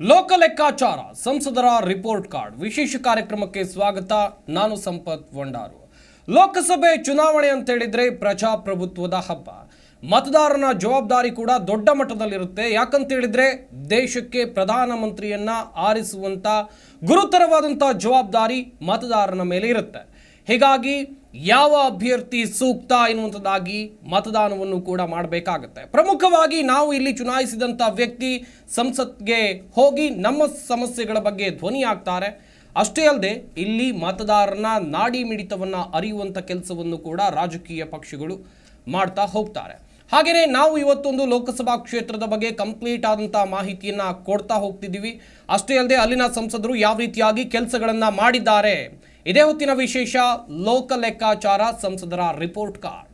ಲೋಕ ಲೆಕ್ಕಾಚಾರ, ಸಂಸದರ ರಿಪೋರ್ಟ್ ಕಾರ್ಡ್, ವಿಶೇಷ ಕಾರ್ಯಕ್ರಮಕ್ಕೆ ಸ್ವಾಗತ, ನಾನು ಸಂಪತ್ ವಂಡಾರು ಲೋಕಸಭೆ ಚುನಾವಣೆ ಅಂತ ಹೇಳಿದ್ರೆ ಪ್ರಜಾಪ್ರಭುತ್ವದ ಹಬ್ಬ. ಮತದಾರನ ಜವಾಬ್ದಾರಿ ಕೂಡ ದೊಡ್ಡ ಮಟ್ಟದಲ್ಲಿರುತ್ತೆ. ಯಾಕಂತ ಹೇಳಿದ್ರೆ ದೇಶಕ್ಕೆ ಪ್ರಧಾನಮಂತ್ರಿಯನ್ನ ಆರಿಸುವಂತ ಗುರುತರವಾದಂಥ ಜವಾಬ್ದಾರಿ ಮತದಾರನ ಮೇಲೆ ಇರುತ್ತೆ. ಹೀಗಾಗಿ ಯಾವ ಅಭ್ಯರ್ಥಿ ಸೂಕ್ತ ಎನ್ನುವಂಥದ್ದಾಗಿ ಮತದಾನವನ್ನು ಕೂಡ ಮಾಡಬೇಕಾಗತ್ತೆ. ಪ್ರಮುಖವಾಗಿ ನಾವು ಇಲ್ಲಿ ಚುನಾಯಿಸಿದಂಥ ವ್ಯಕ್ತಿ ಸಂಸತ್ಗೆ ಹೋಗಿ ನಮ್ಮ ಸಮಸ್ಯೆಗಳ ಬಗ್ಗೆ ಧ್ವನಿ ಆಗ್ತಾರೆ. ಅಷ್ಟೇ ಅಲ್ಲದೆ ಇಲ್ಲಿ ಮತದಾರನ ನಾಡಿ ಮಿಡಿತವನ್ನು ಅರಿಯುವಂಥ ಕೆಲಸವನ್ನು ಕೂಡ ರಾಜಕೀಯ ಪಕ್ಷಗಳು ಮಾಡ್ತಾ ಹೋಗ್ತಾರೆ. ಹಾಗೆಯೇ ನಾವು ಇವತ್ತೊಂದು ಲೋಕಸಭಾ ಕ್ಷೇತ್ರದ ಬಗ್ಗೆ ಕಂಪ್ಲೀಟ್ ಆದಂಥ ಮಾಹಿತಿಯನ್ನ ಕೊಡ್ತಾ ಹೋಗ್ತಿದ್ದೀವಿ. ಅಷ್ಟೇ ಅಲ್ಲದೆ ಅಲ್ಲಿನ ಸಂಸದರು ಯಾವ ರೀತಿಯಾಗಿ ಕೆಲಸಗಳನ್ನು ಮಾಡಿದ್ದಾರೆ ಇದೇ ಹೊತ್ತಿನ ವಿಶೇಷ ಲೋಕ ಲೆಕ್ಕಾಚಾರ ಸಂಸದರ ರಿಪೋರ್ಟ್ ಕಾರ್ಡ್.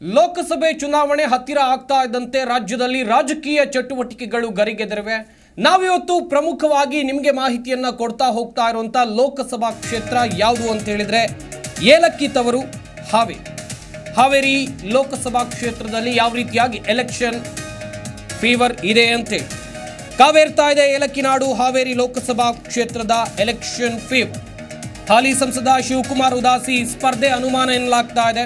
ಲೋಕಸಭೆ ಚುನಾವಣೆ ಹತ್ತಿರ ಆಗ್ತಾ ಇದ್ದಂತೆ ರಾಜ್ಯದಲ್ಲಿ ರಾಜಕೀಯ ಚಟುವಟಿಕೆಗಳು ಗರಿಗೆದರಿವೆ. ನಾವಿವತ್ತು ಪ್ರಮುಖವಾಗಿ ನಿಮಗೆ ಮಾಹಿತಿಯನ್ನು ಕೊಡ್ತಾ ಹೋಗ್ತಾ ಇರುವಂತ ಲೋಕಸಭಾ ಕ್ಷೇತ್ರ ಯಾವುದು ಅಂತ ಹೇಳಿದ್ರೆ ಏಲಕ್ಕಿ ತವರು ಹಾವೇರಿ. ಹಾವೇರಿ ಲೋಕಸಭಾ ಕ್ಷೇತ್ರದಲ್ಲಿ ಯಾವ ರೀತಿಯಾಗಿ ಎಲೆಕ್ಷನ್ ಫೀವರ್ ಇದೆ ಅಂತೇಳಿ ಕಾವೇರ್ತಾ ಇದೆ ಏಲಕ್ಕಿನಾಡು ಹಾವೇರಿ ಲೋಕಸಭಾ ಕ್ಷೇತ್ರದ ಎಲೆಕ್ಷನ್ ಫೀವರ್ ಹಾಲಿ ಸಂಸದ ಶಿವಕುಮಾರ್ ಉದಾಸಿ ಸ್ಪರ್ಧೆ ಅನುಮಾನ ಎನ್ನಲಾಗ್ತಾ ಇದೆ.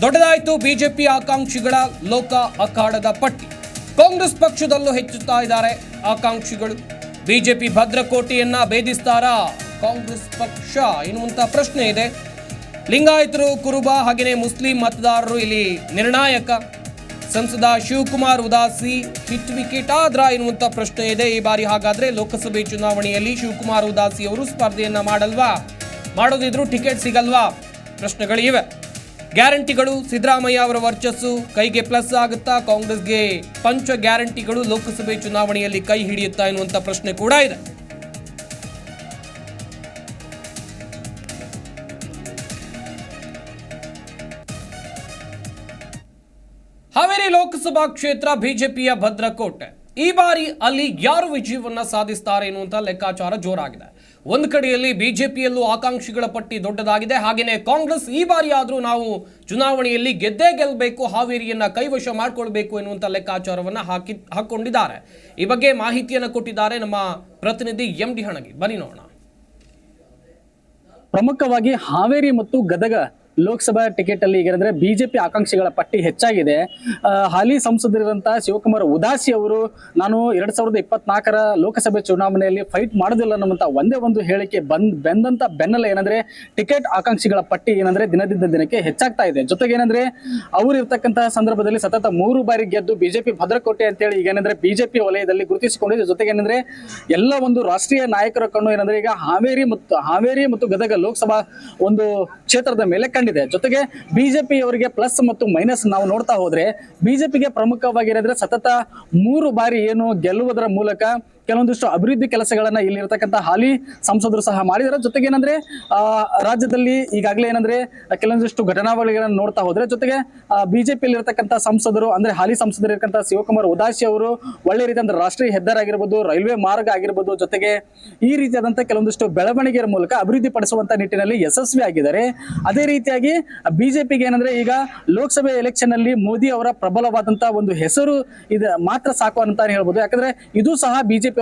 ದೊಡ್ಡದಾಯಿತು ಬಿಜೆಪಿ ಆಕಾಂಕ್ಷಿಗಳ ಲೋಕ ಅಖಾಡದ ಪಟ್ಟಿ. ಕಾಂಗ್ರೆಸ್ ಪಕ್ಷದಲ್ಲೂ ಹೆಚ್ಚುತ್ತಾ ಇದ್ದಾರೆ ಆಕಾಂಕ್ಷಿಗಳು. ಬಿಜೆಪಿ ಭದ್ರಕೋಟೆಯನ್ನ ಭೇದಿಸ್ತಾರಾ ಕಾಂಗ್ರೆಸ್ ಪಕ್ಷ? ಎನ್ನುವಂತಹ ಪ್ರಶ್ನೆ ಇದೆ. ಲಿಂಗಾಯತರು, ಕುರುಬ ಹಾಗೆಯೇ ಮುಸ್ಲಿಂ ಮತದಾರರು ಇಲ್ಲಿ ನಿರ್ಣಾಯಕ. ಸಂಸದ ಶಿವಕುಮಾರ್ ಉದಾಸಿ ಹಿಟ್ ವಿಕೆಟ್ ಆದ್ರ ಎನ್ನುವಂಥ ಪ್ರಶ್ನೆ ಇದೆ. ಈ ಬಾರಿ ಹಾಗಾದ್ರೆ ಲೋಕಸಭೆ ಚುನಾವಣೆಯಲ್ಲಿ ಶಿವಕುಮಾರ್ ಉದಾಸಿ ಅವರು ಸ್ಪರ್ಧೆಯನ್ನ ಮಾಡಲ್ವಾ? ಮಾಡೋದಿದ್ರು ಟಿಕೆಟ್ ಸಿಗಲ್ವಾ? ಪ್ರಶ್ನೆಗಳಿವೆ. ಗ್ಯಾರಂಟಿಗಳು, ಸಿದ್ದರಾಮಯ್ಯ ಅವರ ವರ್ಚಸ್ಸು ಕೈಗೆ ಪ್ಲಸ್ ಆಗುತ್ತಾ ಕಾಂಗ್ರೆಸ್ಗೆ ಪಂಚ ಗ್ಯಾರಂಟಿಗಳು ಲೋಕಸಭೆ ಚುನಾವಣೆಯಲ್ಲಿ ಕೈ ಹಿಡಿಯುತ್ತಾ ಎನ್ನುವಂಥ ಪ್ರಶ್ನೆ ಕೂಡ ಇದೆ. ಹಾವೇರಿ ಲೋಕಸಭಾ ಕ್ಷೇತ್ರ ಬಿಜೆಪಿಯ ಭದ್ರಕೋಟೆ. ಈ ಬಾರಿ ಅಲ್ಲಿ ಯಾರು ವಿಜಯವನ್ನ ಸಾಧಿಸ್ತಾರೆ ಎನ್ನುವಂತ ಲೆಕ್ಕಾಚಾರ ಜೋರಾಗಿದೆ. ಒಂದು ಕಡೆಯಲ್ಲಿ ಬಿಜೆಪಿಯಲ್ಲೂ ಆಕಾಂಕ್ಷಿಗಳ ಪಟ್ಟಿ ದೊಡ್ಡದಾಗಿದೆ. ಹಾಗೆಯೇ ಕಾಂಗ್ರೆಸ್ ಈ ಬಾರಿ ಆದರೂ ನಾವು ಚುನಾವಣೆಯಲ್ಲಿ ಗೆದ್ದೇ ಗೆಲ್ಲಬೇಕು ಹಾವೇರಿಯನ್ನ ಕೈವಶ ಮಾಡಿಕೊಳ್ಬೇಕು ಎನ್ನುವಂಥ ಲೆಕ್ಕಾಚಾರವನ್ನ ಹಾಕಿ, ಹಾಕೊಂಡಿದ್ದಾರೆ. ಈ ಬಗ್ಗೆ ಮಾಹಿತಿಯನ್ನು ಕೊಟ್ಟಿದ್ದಾರೆ ನಮ್ಮ ಪ್ರತಿನಿಧಿ ಎಂ ಡಿ ಹಣಗಿ. ಬನ್ನಿ ನೋಡೋಣ. ಪ್ರಮುಖವಾಗಿ ಹಾವೇರಿ ಮತ್ತು ಗದಗ ಲೋಕಸಭಾ ಟಿಕೆಟ್ ಅಲ್ಲಿ ಈಗಂದ್ರೆ ಬಿಜೆಪಿ ಆಕಾಂಕ್ಷಿಗಳ ಪಟ್ಟಿ ಹೆಚ್ಚಾಗಿದೆ. ಹಾಲಿ ಸಂಸದರಿರಂತಹ ಶಿವಕುಮಾರ್ ಉದಾಸಿ ಅವರು, ನಾನು ಎರಡ್ ಸಾವಿರದ ಇಪ್ಪತ್ನಾಲ್ಕರ ಲೋಕಸಭೆ ಚುನಾವಣೆಯಲ್ಲಿ ಫೈಟ್ ಮಾಡೋದಿಲ್ಲ ಅನ್ನುವಂತ ಒಂದೇ ಒಂದು ಹೇಳಿಕೆ ಬಂದ್, ಬೆಂದಂತ ಬೆನ್ನಲ್ಲ ಏನಂದ್ರೆ ಟಿಕೆಟ್ ಆಕಾಂಕ್ಷಿಗಳ ಪಟ್ಟಿ ಏನಂದ್ರೆ ದಿನದಿಂದ ದಿನಕ್ಕೆ ಹೆಚ್ಚಾಗ್ತಾ ಇದೆ. ಜೊತೆಗೆ ಏನಂದ್ರೆ ಅವರು ಇರ್ತಕ್ಕಂತಹ ಸಂದರ್ಭದಲ್ಲಿ ಸತತ ಮೂರು ಬಾರಿ ಗೆದ್ದು ಬಿಜೆಪಿ ಭದ್ರಕೋಟೆ ಅಂತೇಳಿ ಈಗ ಏನಂದ್ರೆ ಬಿಜೆಪಿ ವಲಯದಲ್ಲಿ ಗುರುತಿಸಿಕೊಂಡಿದೆ. ಜೊತೆಗೆ ಏನಂದ್ರೆ ಎಲ್ಲ ಒಂದು ರಾಷ್ಟ್ರೀಯ ನಾಯಕರ ಕಣ್ಣು ಏನಂದ್ರೆ ಈಗ ಹಾವೇರಿ ಮತ್ತು ಹಾವೇರಿ ಮತ್ತು ಗದಗ ಲೋಕಸಭಾ ಒಂದು ಕ್ಷೇತ್ರದ ಮೇಲೆ ಕಂಡಿದೆ ಜೊತೆಗೆ ಬಿಜೆಪಿ ಅವರಿಗೆ ಪ್ಲಸ್ ಮತ್ತು ಮೈನಸ್ ನಾವು ನೋಡ್ತಾ ಹೋದ್ರೆ ಬಿಜೆಪಿಗೆ ಪ್ರಮುಖವಾಗಿರೋದ್ರೆ ಸತತ ಮೂರು ಬಾರಿ ಏನು ಗೆಲ್ಲುವುದರ ಮೂಲಕ ಕೆಲವೊಂದಿಷ್ಟು ಅಭಿವೃದ್ಧಿ ಕೆಲಸಗಳನ್ನ ಇಲ್ಲಿರ್ತಕ್ಕಂಥ ಹಾಲಿ ಸಂಸದರು ಸಹ ಮಾಡಿದ್ದಾರೆ. ಜೊತೆಗೆ ಏನಂದ್ರೆ, ಆ, ರಾಜ್ಯದಲ್ಲಿ ಈಗಾಗಲೇ ಏನಂದ್ರೆ, ಕೆಲವೊಂದಿಷ್ಟು ಘಟನಾವಳಿಗಳನ್ನ ನೋಡ್ತಾ ಹೋದ್ರೆ, ಜೊತೆಗೆ ಬಿಜೆಪಿಯಲ್ಲಿ ಇರತಕ್ಕಂಥ ಸಂಸದರು, ಅಂದ್ರೆ ಹಾಲಿ ಸಂಸದರು ಇರತಕ್ಕಂಥ ಶಿವಕುಮಾರ್ ಉದಾಸಿ ಅವರು ಒಳ್ಳೆ ರೀತಿಯ ರಾಷ್ಟ್ರೀಯ ಹೆದ್ದಾರಿ ಆಗಿರ್ಬೋದು, ರೈಲ್ವೆ ಮಾರ್ಗ ಆಗಿರ್ಬೋದು, ಜೊತೆಗೆ ಈ ರೀತಿಯಾದಂಥ ಕೆಲವೊಂದಿಷ್ಟು ಬೆಳವಣಿಗೆಯ ಮೂಲಕ ಅಭಿವೃದ್ಧಿ ಪಡಿಸುವಂತ ನಿಟ್ಟಿನಲ್ಲಿ ಯಶಸ್ವಿ ಆಗಿದ್ದಾರೆ. ಅದೇ ರೀತಿಯಾಗಿ, ಬಿಜೆಪಿಗೆ ಏನಂದ್ರೆ ಈಗ ಲೋಕಸಭೆ ಎಲೆಕ್ಷನ್ ಅಲ್ಲಿ ಮೋದಿ ಅವರ ಪ್ರಬಲವಾದಂತಹ ಒಂದು ಹೆಸರು ಇದು ಮಾತ್ರ ಸಾಕು ಅಂತ ಹೇಳ್ಬೋದು. ಯಾಕಂದ್ರೆ, ಇದು ಸಹ ಬಿಜೆಪಿ